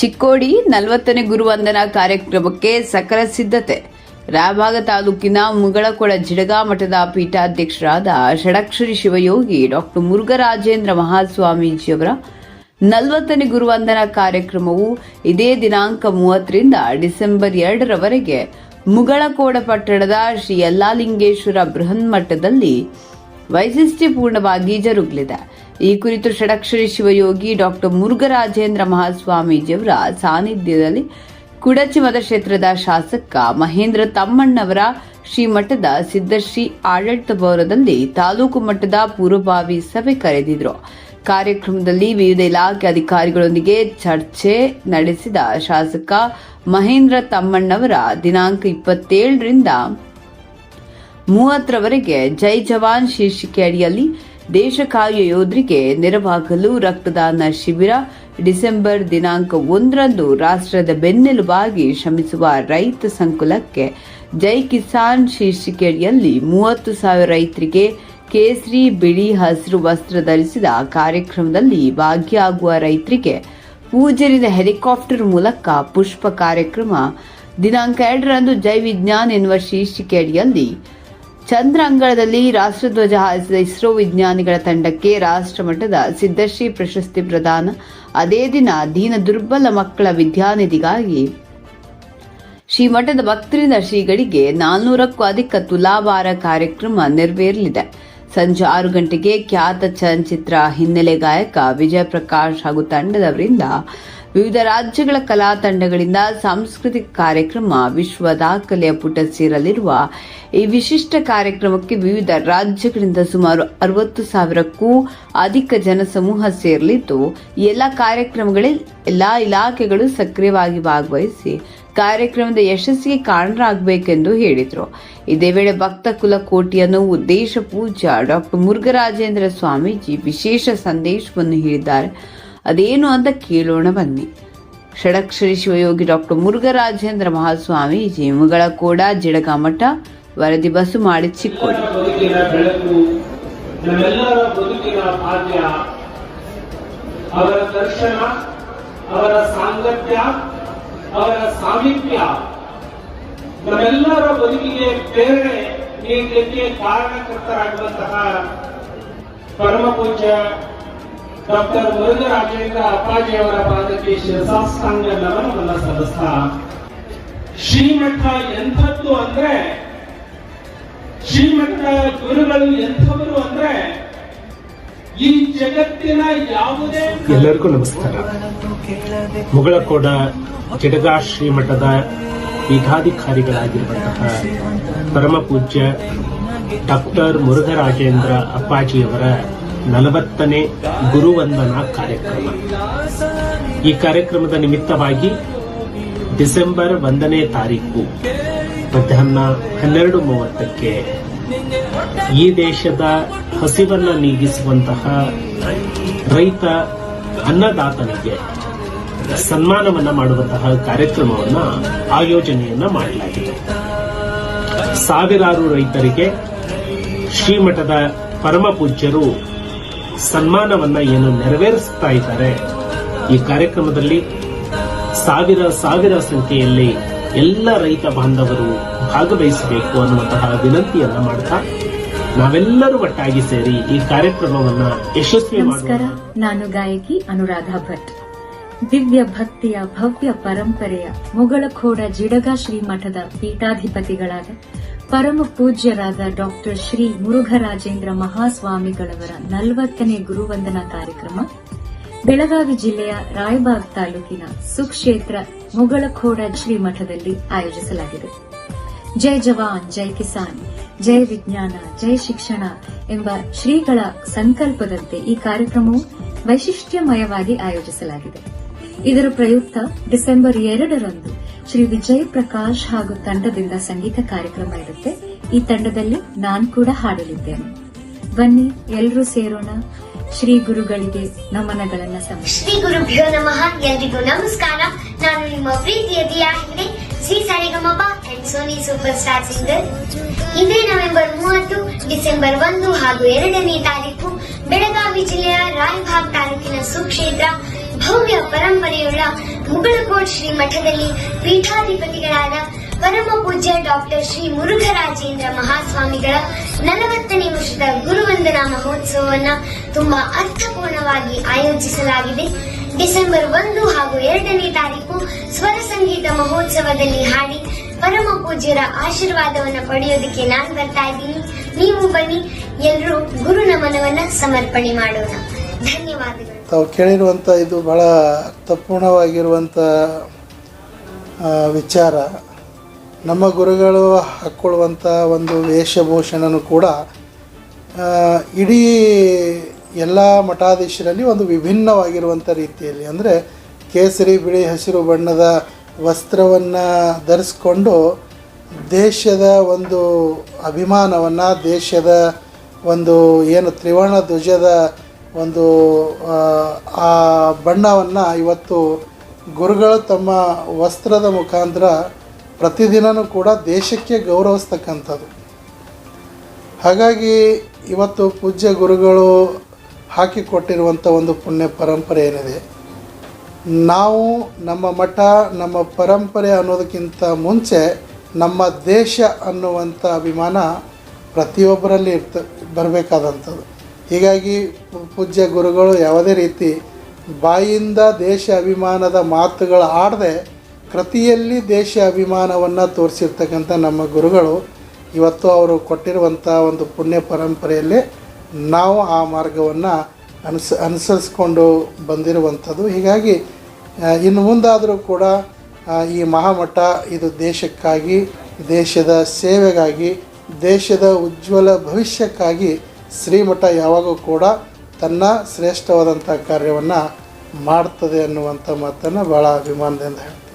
ಚಿಕ್ಕೋಡಿ ನಲವತ್ತನೇ ಗುರುವಂದನಾ ಕಾರ್ಯಕ್ರಮಕ್ಕೆ ಸಕಲ ಸಿದ್ಧತೆ. ರಾಯಭಾಗ ತಾಲೂಕಿನ ಮುಗಳಕೊಳ ಜಿಡಗಾ ಮಠದ ಪೀಠಾಧ್ಯಕ್ಷರಾದ ಷಡಕ್ಷರಿ ಶಿವಯೋಗಿ ಡಾಕ್ಟರ್ ಮುರುಘರಾಜೇಂದ್ರ ಮಹಾಸ್ವಾಮೀಜಿಯವರ ನಲವತ್ತನೇ ಗುರುವಂದನಾ ಕಾರ್ಯಕ್ರಮವು ಇದೇ ದಿನಾಂಕ ಮೂವತ್ತರಿಂದ ಡಿಸೆಂಬರ್ ಎರಡರವರೆಗೆ ಮುಗಳಕೋಡ ಪಟ್ಟಣದ ಶ್ರೀ ಯಲ್ಲಾಲಿಂಗೇಶ್ವರ ಬೃಹನ್ಮಠದಲ್ಲಿ ವೈಶಿಷ್ಟ್ಯಪೂರ್ಣವಾಗಿ ಜರುಗಲಿದೆ. ಈ ಕುರಿತು ಷಡಕ್ಷರಿ ಶಿವಯೋಗಿ ಡಾಕ್ಟರ್ ಮುರುಘರಾಜೇಂದ್ರ ಮಹಾಸ್ವಾಮೀಜಿಯವರ ಸಾನ್ನಿಧ್ಯದಲ್ಲಿ ಕುಡಚಿ ಮತಕ್ಷೇತ್ರದ ಶಾಸಕ ಮಹೇಂದ್ರ ತಮ್ಮಣ್ಣವರ ಶ್ರೀಮಠದ ಸಿದ್ದಶ್ರೀ ಆಡಳಿತ ಭವನದಲ್ಲಿ ತಾಲೂಕು ಮಟ್ಟದ ಪೂರ್ವಭಾವಿ ಸಭೆ ಕರೆದಿದ್ರು. ಕಾರ್ಯಕ್ರಮದಲ್ಲಿ ವಿವಿಧ ಇಲಾಖೆ ಅಧಿಕಾರಿಗಳೊಂದಿಗೆ ಚರ್ಚೆ ನಡೆಸಿದ ಶಾಸಕ ಮಹೇಂದ್ರ ತಮ್ಮಣ್ಣವರ ದಿನಾಂಕ ಇಪ್ಪತ್ತೇಳರಿಂದ ಮೂವತ್ತರವರೆಗೆ ಜೈ ಜವಾನ್ ಶೀರ್ಷಿಕೆ ಅಡಿಯಲ್ಲಿ ದೇಶ ಕಾಯುವ ಯೋಧರಿಗೆ ನೆರವಾಗಲು ರಕ್ತದಾನ ಶಿಬಿರ. ಡಿಸೆಂಬರ್ ದಿನಾಂಕ ಒಂದರಂದು ರಾಷ್ಟ್ರದ ಬೆನ್ನೆಲುಬಾಗಿ ಶ್ರಮಿಸುವ ರೈತ ಸಂಕುಲಕ್ಕೆ ಜೈ ಕಿಸಾನ್ ಶೀರ್ಷಿಕೆ ಅಡಿಯಲ್ಲಿ ಮೂವತ್ತು ಸಾವಿರ ರೈತರಿಗೆ ಕೇಸರಿ ಬಿಳಿ ಹಸಿರು ವಸ್ತ್ರ ಧರಿಸಿದ ಕಾರ್ಯಕ್ರಮದಲ್ಲಿ ಭಾಗಿಯಾಗುವ ರೈತರಿಗೆ ಪೂಜರಿದ ಹೆಲಿಕಾಪ್ಟರ್ ಮೂಲಕ ಪುಷ್ಪ ಕಾರ್ಯಕ್ರಮ. ದಿನಾಂಕ ಎರಡರಂದು ಜೈ ವಿಜ್ಞಾನ್ ಎನ್ನುವ ಶೀರ್ಷಿಕೆ ಅಡಿಯಲ್ಲಿ ಚಂದ್ರಾಂಗಳದಲ್ಲಿ ರಾಷ್ಟ್ರಧ್ವಜ ಹಾರಿಸಿದ ಇಸ್ರೋ ವಿಜ್ಞಾನಿಗಳ ತಂಡಕ್ಕೆ ರಾಷ್ಟ್ರಮಟ್ಟದ ಸಿದ್ದಶ್ರೀ ಪ್ರಶಸ್ತಿ ಪ್ರದಾನ. ಅದೇ ದಿನ ದೀನ ದುರ್ಬಲ ಮಕ್ಕಳ ವಿದ್ಯಾನಿಧಿಗಾಗಿ ಶ್ರೀಮಠದ ಭಕ್ತರಿಂದ ಶ್ರೀಗಳಿಗೆ ನಾಲ್ನೂರಕ್ಕೂ ಅಧಿಕ ತುಲಾಭಾರ ಕಾರ್ಯಕ್ರಮ ನೆರವೇರಲಿದೆ. ಸಂಜೆ ಆರು ಗಂಟೆಗೆ ಖ್ಯಾತ ಚಲನಚಿತ್ರ ಹಿನ್ನೆಲೆ ಗಾಯಕ ವಿಜಯ ಪ್ರಕಾಶ್ ಹಾಗೂ ತಂಡದವರಿಂದ ವಿವಿಧ ರಾಜ್ಯಗಳ ಕಲಾ ತಂಡಗಳಿಂದ ಸಾಂಸ್ಕೃತಿಕ ಕಾರ್ಯಕ್ರಮ, ವಿಶ್ವ ದಾಖಲೆಯ ಪುಟ ಸೇರಲಿರುವ ಈ ವಿಶಿಷ್ಟ ಕಾರ್ಯಕ್ರಮಕ್ಕೆ ವಿವಿಧ ರಾಜ್ಯಗಳಿಂದ ಸುಮಾರು ಅರವತ್ತು ಸಾವಿರಕ್ಕೂ ಅಧಿಕ ಜನಸಮೂಹ ಸೇರಲಿದ್ದು ಎಲ್ಲ ಕಾರ್ಯಕ್ರಮಗಳಲ್ಲಿ ಎಲ್ಲಾ ಇಲಾಖೆಗಳು ಸಕ್ರಿಯವಾಗಿ ಭಾಗವಹಿಸಿ ಕಾರ್ಯಕ್ರಮದ ಯಶಸ್ಸಿಗೆ ಕಾರಣರಾಗಬೇಕೆಂದು ಹೇಳಿದರು. ಇದೇ ವೇಳೆ ಭಕ್ತ ಕುಲಕೋಟಿಯನ್ನು ಉದ್ದೇಶ ಪೂಜಾ ಡಾಕ್ಟರ್ ಮುರುಘರಾಜೇಂದ್ರ ಸ್ವಾಮೀಜಿ ವಿಶೇಷ ಸಂದೇಶವನ್ನು ಹೇಳಿದ್ದಾರೆ. ಅದೇನು ಅಂತ ಕೇಳೋಣ ಬನ್ನಿ. ಷಡಕ್ಷರಿ ಶಿವಯೋಗಿ ಡಾಕ್ಟರ್ ಮುರುಘರಾಜೇಂದ್ರ ಮಹಾಸ್ವಾಮೀಜಿ ಜಿಡಗ ಮಠ, ವರದಿ ಬಸು ಮಾಡಿ ಚಿಕ್ಕೋಡಿ ಅವರ ದರ್ಶನ, ಅವರ ಸಾಂಗತ್ಯ, ಅವರ ಸಾಮೀಪ್ಯ. ನಮ್ಮೆಲ್ಲರ ಬದುಕಿಗೆ ಪ್ರೇರಣೆ ನೀಡಲಿಕ್ಕೆ ಕಾರಣಕರ್ತರಾಗುವಂತಹ ಪರಮ ಪೂಜ್ಯ ಡಾಕ್ಟರ್ ಮುರುಗರಾಜೇಂದ್ರ ಅಪ್ಪಾಜಿ ಅವರ ಪಾದಕ್ಕೆ ಶಿರಸಾಷ್ಟಾಂಗ ನಮನವನ್ನು ಸಲ್ಲಿಸ್ತಾ, ಶ್ರೀಮಠ ಎಂಥದ್ದು ಅಂದ್ರೆ, ಶ್ರೀಮಠ ಗುರುಗಳು ಎಂಥವರು ಅಂದ್ರೆ, ಈ ಜಗತ್ತಿನ ಯಾವುದೇ ಎಲ್ಲರಿಗೂ ನಮಸ್ಕಾರ. ಮುಗಳಕೋಡ ಜಡಗಾ ಶ್ರೀಮಠದ ಪೀಠಾಧಿಕಾರಿಗಳಾಗಿರುವಂತಹ ಪರಮ ಪೂಜ್ಯ ಡಾಕ್ಟರ್ ಮುರುಘರಾಜೇಂದ್ರ ಅಪ್ಪಾಜಿಯವರ ನಲವತ್ತನೇ ಗುರುವಂದನಾ ಕಾರ್ಯಕ್ರಮ. ಈ ಕಾರ್ಯಕ್ರಮದ ನಿಮಿತ್ತವಾಗಿ ಡಿಸೆಂಬರ್ ಒಂದನೇ ತಾರೀಕು, ಮಧ್ಯಾಹ್ನ ಹನ್ನೆರಡು ಮೂವತ್ತಕ್ಕೆ ಈ ದೇಶದ ಹಸಿವನ್ನು ನೀಗಿಸುವಂತಹ ರೈತ ಅನ್ನದಾತನಿಗೆ ಸನ್ಮಾನವನ್ನ ಮಾಡುವಂತಹ ಕಾರ್ಯಕ್ರಮವನ್ನ ಆಯೋಜನೆಯನ್ನ ಮಾಡಲಾಗಿದೆ. ಸಾವಿರಾರು ರೈತರಿಗೆ ಶ್ರೀಮಠದ ಪರಮ ಪೂಜ್ಯರು ಸನ್ಮಾನವನ್ನ ಏನು ನೆರವೇರಿಸ್ತಾ ಇದ್ದಾರೆ. ಈ ಕಾರ್ಯಕ್ರಮದಲ್ಲಿ ಸಾವಿರ ಸಾವಿರ ಸಂಖ್ಯೆಯಲ್ಲಿ ಎಲ್ಲ ರೈತ ಬಾಂಧವರು ಭಾಗವಹಿಸಬೇಕು ಅನ್ನುವಂತಹ ವಿನಂತಿಯನ್ನ ಮಾಡ್ತಾ ನಾವೆಲ್ಲರೂ ಒಟ್ಟಾಗಿ ಸೇರಿ ಈ ಕಾರ್ಯಕ್ರಮವನ್ನ ಯಶಸ್ವಿ ನಮಸ್ಕಾರ, ನಾನು ಗಾಯಕಿ ಅನುರಾಧ ಭಟ್. ದಿವ್ಯ ಭಕ್ತಿಯ ಭವ್ಯ ಪರಂಪರೆಯ ಮುಗಳಖೋಡ ಜಿಡಗ ಶ್ರೀಮಠದ ಪೀಠಾಧಿಪತಿಗಳಾದ ಪರಮ ಪೂಜ್ಯರಾದ ಡಾಕ್ಟರ್ ಶ್ರೀ ಮುರುಘರಾಜೇಂದ್ರ ಮಹಾಸ್ವಾಮಿಗಳವರ ನಲವತ್ತನೇ ಗುರುವಂದನಾ ಕಾರ್ಯಕ್ರಮ, ಬೆಳಗಾವಿ ಜಿಲ್ಲೆಯ ರಾಯಬಾಗ್ ತಾಲೂಕಿನ ಸುಕ್ಷೇತ್ರ ಮುಗಳಖೋಡ ಶ್ರೀ ಮಠದಲ್ಲಿ ಆಯೋಜಿಸಲಾಗಿದೆ. ಜೈ ಜವಾನ್, ಜೈ ಕಿಸಾನ್, ಜೈ ವಿಜ್ಞಾನ, ಜೈ ಶಿಕ್ಷಣ ಎಂಬ ಶ್ರೀಗಳ ಸಂಕಲ್ಪದಂತೆ ಈ ಕಾರ್ಯಕ್ರಮವು ವೈಶಿಷ್ಟ್ಯಮಯವಾಗಿ ಆಯೋಜಿಸಲಾಗಿದೆ. ಇದರ ಪ್ರಯುಕ್ತ ಡಿಸೆಂಬರ್ ಎರಡರಂದು ಶ್ರೀ ವಿಜಯ್ ಪ್ರಕಾಶ್ ಹಾಗೂ ತಂಡದಿಂದ ಸಂಗೀತ ಕಾರ್ಯಕ್ರಮ ಇರುತ್ತೆ. ಈ ತಂಡದಲ್ಲಿ ನಾನು ಕೂಡ ಹಾಡಲಿದ್ದೇನೆ. ಬನ್ನಿ ಎಲ್ಲರೂ ಸೇರೋಣ. ಶ್ರೀ ಗುರುಗಳಿಗೆ ನಮನಗಳನ್ನ ಶ್ರೀ ಗುರುಭ್ಯೋ ನಮಃ. ಎಲ್ರಿಗೂ ನಮಸ್ಕಾರ. ನಾನು ನಿಮ್ಮ ಪ್ರೀತಿಯ ದಿಯಾಹಿಂದೆ Shri Sa Re Ga Ma Pa and Sony super star singer ಇದೇ ನವೆಂಬರ್ ಮೂವತ್ತು, ಡಿಸೆಂಬರ್ ಒಂದು ಹಾಗೂ ಎರಡನೇ ತಾರೀಕು, ಬೆಳಗಾವಿ ಜಿಲ್ಲೆಯ ರಾಯಭಾಗ್ ತಾಲೂಕಿನ ಸುಕ್ಷೇತ್ರ ಭವ್ಯ ಪರಂಪರೆಯುಳ್ಳ ಮುಗಳಕೋಟ್ ಶ್ರೀ ಮಠದಲ್ಲಿ ಪೀಠಾಧಿಪತಿಗಳಾದ ಪರಮ ಪೂಜ್ಯ ಡಾಕ್ಟರ್ ಶ್ರೀ ಮುರುಘರಾಜೇಂದ್ರ ಮಹಾಸ್ವಾಮಿಗಳ ನಲವತ್ತನೇ ವರ್ಷದ ಗುರುವಂದನಾ ಮಹೋತ್ಸವವನ್ನು ತುಂಬಾ ಅರ್ಥಪೂರ್ಣವಾಗಿ ಆಯೋಜಿಸಲಾಗಿದೆ. ಡಿಸೆಂಬರ್ ಒಂದು ಹಾಗೂ ಎರಡನೇ ತಾರೀಕು ಸ್ವರ ಸಂಗೀತ ಮಹೋತ್ಸವದಲ್ಲಿ ಹಾಡಿ ಪರಮ ಪೂಜ್ಯರ ಆಶೀರ್ವಾದವನ್ನು ಪಡೆಯೋದಕ್ಕೆ ನಾನು ಬರ್ತಾ ಇದ್ದೀನಿ. ನೀವು ಬನ್ನಿ ಎಲ್ಲರೂ ಗುರು ನಮನವನ್ನ ಸಮರ್ಪಣೆ ಮಾಡೋಣ. ತಾವು ಕೇಳಿರುವಂಥ ಇದು ಭಾಳ ಅರ್ಥಪೂರ್ಣವಾಗಿರುವಂಥ ವಿಚಾರ. ನಮ್ಮ ಗುರುಗಳು ಹಾಕ್ಕೊಳ್ಳುವಂಥ ಒಂದು ವೇಷಭೂಷಣನೂ ಕೂಡ ಇಡೀ ಎಲ್ಲ ಮಠಾಧೀಶರಲ್ಲಿ ಒಂದು ವಿಭಿನ್ನವಾಗಿರುವಂಥ ರೀತಿಯಲ್ಲಿ. ಅಂದರೆ ಕೇಸರಿ ಬಿಳಿ ಹಸಿರು ಬಣ್ಣದ ವಸ್ತ್ರವನ್ನು ಧರಿಸ್ಕೊಂಡು ದೇಶದ ಒಂದು ಅಭಿಮಾನವನ್ನು, ದೇಶದ ಒಂದು ಏನು ತ್ರಿವರ್ಣ ಧ್ವಜದ ಒಂದು ಆ, ಬಣ್ಣವನ್ನು ಇವತ್ತು ಗುರುಗಳು ತಮ್ಮ ವಸ್ತ್ರದ ಮುಖಾಂತರ ಪ್ರತಿದಿನವೂ ಕೂಡ ದೇಶಕ್ಕೆ ಗೌರವಿಸ್ತಕ್ಕಂಥದ್ದು. ಹಾಗಾಗಿ ಇವತ್ತು ಪೂಜ್ಯ ಗುರುಗಳು ಹಾಕಿಕೊಟ್ಟಿರುವಂಥ ಒಂದು ಪುಣ್ಯ ಪರಂಪರೆ ಏನಿದೆ ನಾವು ನಮ್ಮ ಮಠ ನಮ್ಮ ಪರಂಪರೆ ಅನ್ನೋದಕ್ಕಿಂತ ಮುಂಚೆ ನಮ್ಮ ದೇಶ ಅನ್ನುವಂಥ ಅಭಿಮಾನ ಪ್ರತಿಯೊಬ್ಬರಲ್ಲಿ ಇರ್ತ ಬರಬೇಕಾದಂಥದ್ದು. ಹೀಗಾಗಿ ಪೂಜ್ಯ ಗುರುಗಳು ಯಾವುದೇ ರೀತಿ ಬಾಯಿಯಿಂದ ದೇಶ ಅಭಿಮಾನದ ಮಾತುಗಳು ಆಡದೆ ಕೃತಿಯಲ್ಲಿ ದೇಶ ಅಭಿಮಾನವನ್ನು ತೋರಿಸಿರ್ತಕ್ಕಂಥ ನಮ್ಮ ಗುರುಗಳು ಇವತ್ತು ಅವರು ಕೊಟ್ಟಿರುವಂಥ ಒಂದು ಪುಣ್ಯ ಪರಂಪರೆಯಲ್ಲಿ ನಾವು ಆ ಮಾರ್ಗವನ್ನು ಅನುಸ, ಅನುಸರಿಸ್ಕೊಂಡು ಬಂದಿರುವಂಥದ್ದು. ಹೀಗಾಗಿ ಇನ್ನು ಮುಂದಾದರೂ ಕೂಡ ಈ ಮಹಾಮಠ ಇದು ದೇಶಕ್ಕಾಗಿ, ದೇಶದ ಸೇವೆಗಾಗಿ, ದೇಶದ ಉಜ್ವಲ ಭವಿಷ್ಯಕ್ಕಾಗಿ ಶ್ರೀಮಠ ಯಾವಾಗೂ ಕೂಡ ತನ್ನ ಶ್ರೇಷ್ಠವಾದಂಥ ಕಾರ್ಯವನ್ನು ಮಾಡ್ತದೆ ಅನ್ನುವಂಥ ಮಾತನ್ನು ಭಾಳ ಅಭಿಮಾನದಿಂದ ಹೇಳ್ತೀನಿ.